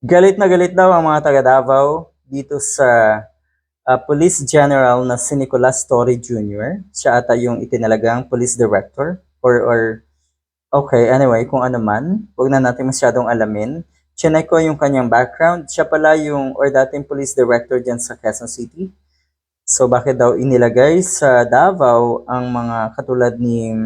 Galit na galit daw ang mga taga Davao dito sa ah, Police General na si Nicolas Torre Jr. Siya ata yung itinalagang Police Director or or okay, anyway, kung ano man, wag na natin masyadong alamin. Chinay ko yung kanyang background. Siya pala yung or dating Police Director dyan sa Quezon City. So bakit daw inilagay sa Davao ang mga katulad ni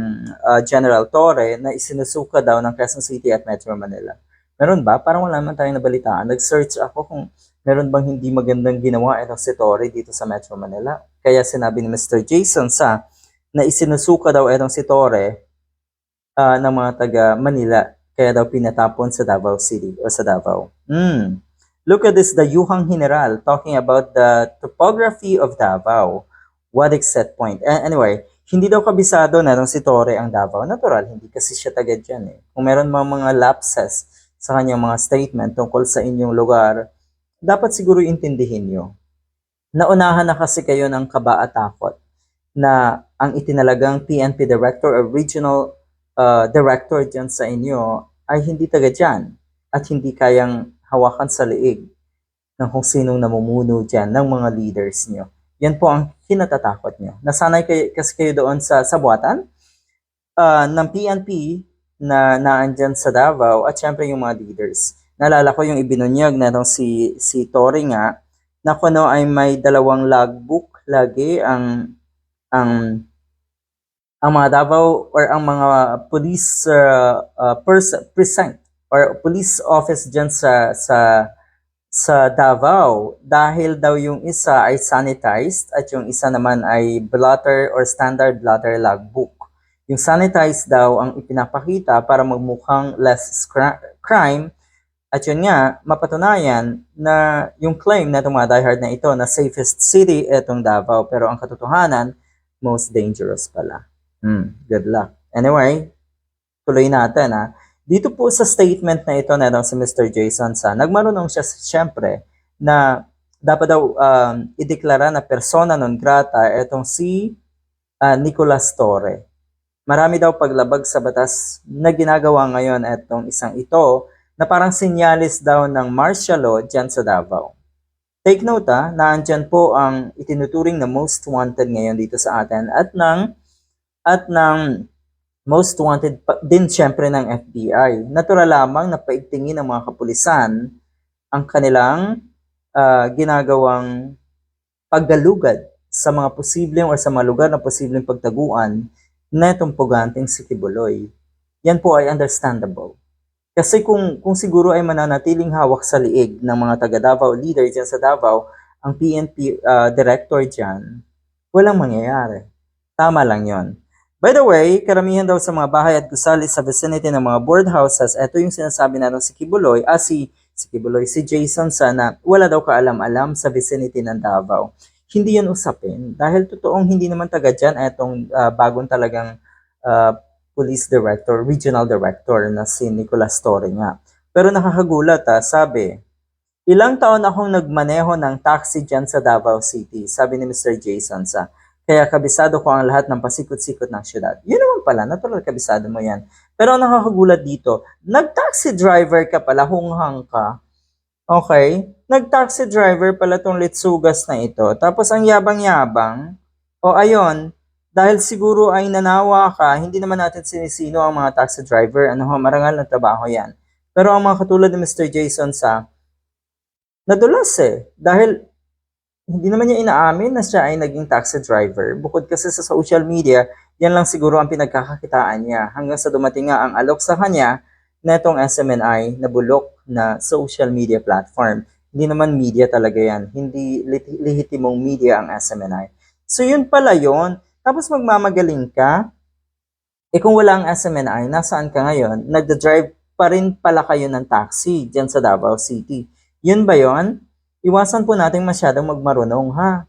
ah, General Torre na isinusuka daw ng Quezon City at Metro Manila? Meron ba? Parang wala man tayong nabalitaan. Nag-search ako kung meron bang hindi magandang ginawa si Torre dito sa Metro Manila. Kaya sinabi ni Mr. Jason sa na isinusuka daw itong si Torre ah, ng mga taga Manila. Kaya daw pinatapon sa Davao City o sa Davao. Hmm. Look at this, the Yuhang General talking about the topography of Davao. What exact point? A- anyway, hindi daw kabisado na si Torre ang Davao. Natural, hindi kasi siya taga dyan eh. Kung meron mga mga lapses sa kanyang mga statement tungkol sa inyong lugar, dapat siguro intindihin nyo. Naunahan na kasi kayo ng kaba at takot na ang itinalagang PNP Director or Regional uh, Director dyan sa inyo ay hindi taga dyan at hindi kayang hawakan sa liig ng kung sinong namumuno dyan ng mga leaders nyo. Yan po ang kinatatakot nyo. Nasanay kayo, kasi kayo doon sa sabuatan uh, ng PNP na naandyan sa Davao at syempre yung mga leaders. Naalala ko yung ibinunyag na itong si, si Tori nga na kuno ay may dalawang logbook lagi ang ang ang mga Davao or ang mga police uh, uh, pers- precinct or police office dyan sa sa sa Davao dahil daw yung isa ay sanitized at yung isa naman ay blotter or standard blotter logbook. Yung sanitized daw ang ipinapakita para magmukhang less crime at yun nga, mapatunayan na yung claim na itong mga diehard na ito na safest city itong Davao pero ang katotohanan, most dangerous pala. Hmm, good luck. Anyway, tuloy natin ha. Dito po sa statement na ito na si Mr. Jason sa, nagmarunong siya siyempre na dapat daw um, ideklara na persona non grata itong si uh, Nicolas Torre. Marami daw paglabag sa batas na ginagawa ngayon itong isang ito na parang sinyalis daw ng martial law dyan sa Davao. Take note ha, na andyan po ang itinuturing na most wanted ngayon dito sa atin at ng at ng most wanted pa, din syempre ng FBI. Natural lamang na paigtingin ng mga kapulisan ang kanilang uh, ginagawang paggalugad sa mga posibleng o sa mga lugar na posibleng pagtaguan na itong puganting si Kibuloy. Yan po ay understandable. Kasi kung, kung siguro ay mananatiling hawak sa liig ng mga taga Davao leader dyan sa Davao, ang PNP uh, director dyan, walang mangyayari. Tama lang yon. By the way, karamihan daw sa mga bahay at gusali sa vicinity ng mga board houses, ito yung sinasabi na si Kibuloy, ah si, si Kibuloy, si Jason sana, wala daw kaalam-alam sa vicinity ng Davao. Hindi yan usapin dahil totoong hindi naman taga dyan itong uh, bagong talagang uh, police director, regional director na si Nicolas Torre nga. Pero nakakagulat ha, sabi, ilang taon akong nagmaneho ng taxi dyan sa Davao City, sabi ni Mr. Jason sa, kaya kabisado ko ang lahat ng pasikot-sikot ng syudad. Yun naman pala, natural kabisado mo yan. Pero nakakagulat dito, nag-taxi driver ka pala, hunghang ka. Okay? Nag-taxi driver pala tong litsugas na ito. Tapos ang yabang-yabang, o ayon, dahil siguro ay nanawa ka, hindi naman natin sinisino ang mga taxi driver, ano ho, marangal na trabaho yan. Pero ang mga katulad ni Mr. Jason sa, nadulas eh, dahil hindi naman niya inaamin na siya ay naging taxi driver. Bukod kasi sa social media, yan lang siguro ang pinagkakakitaan niya hanggang sa dumating nga ang alok sa kanya na itong SMNI na bulok na social media platform. Hindi naman media talaga yan. Hindi lehitimong media ang SMNI. So yun pala yun. Tapos magmamagaling ka. Eh kung wala ang SMNI, nasaan ka ngayon? Nagda-drive pa rin pala kayo ng taxi dyan sa Davao City. Yun ba yon? Iwasan po natin masyadong magmarunong ha,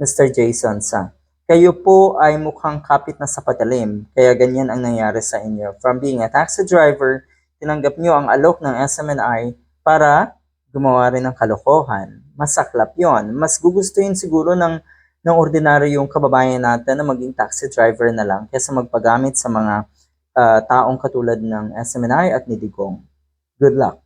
Mr. Jason sa. Kayo po ay mukhang kapit na sa patalim, kaya ganyan ang nangyari sa inyo. From being a taxi driver, tinanggap nyo ang alok ng SMNI para gumawa rin ng kalokohan. Masaklap yon. Mas gugustuhin siguro ng, ng ordinaryong kababayan natin na maging taxi driver na lang kaysa magpagamit sa mga uh, taong katulad ng SMNI at ni Digong. Good luck.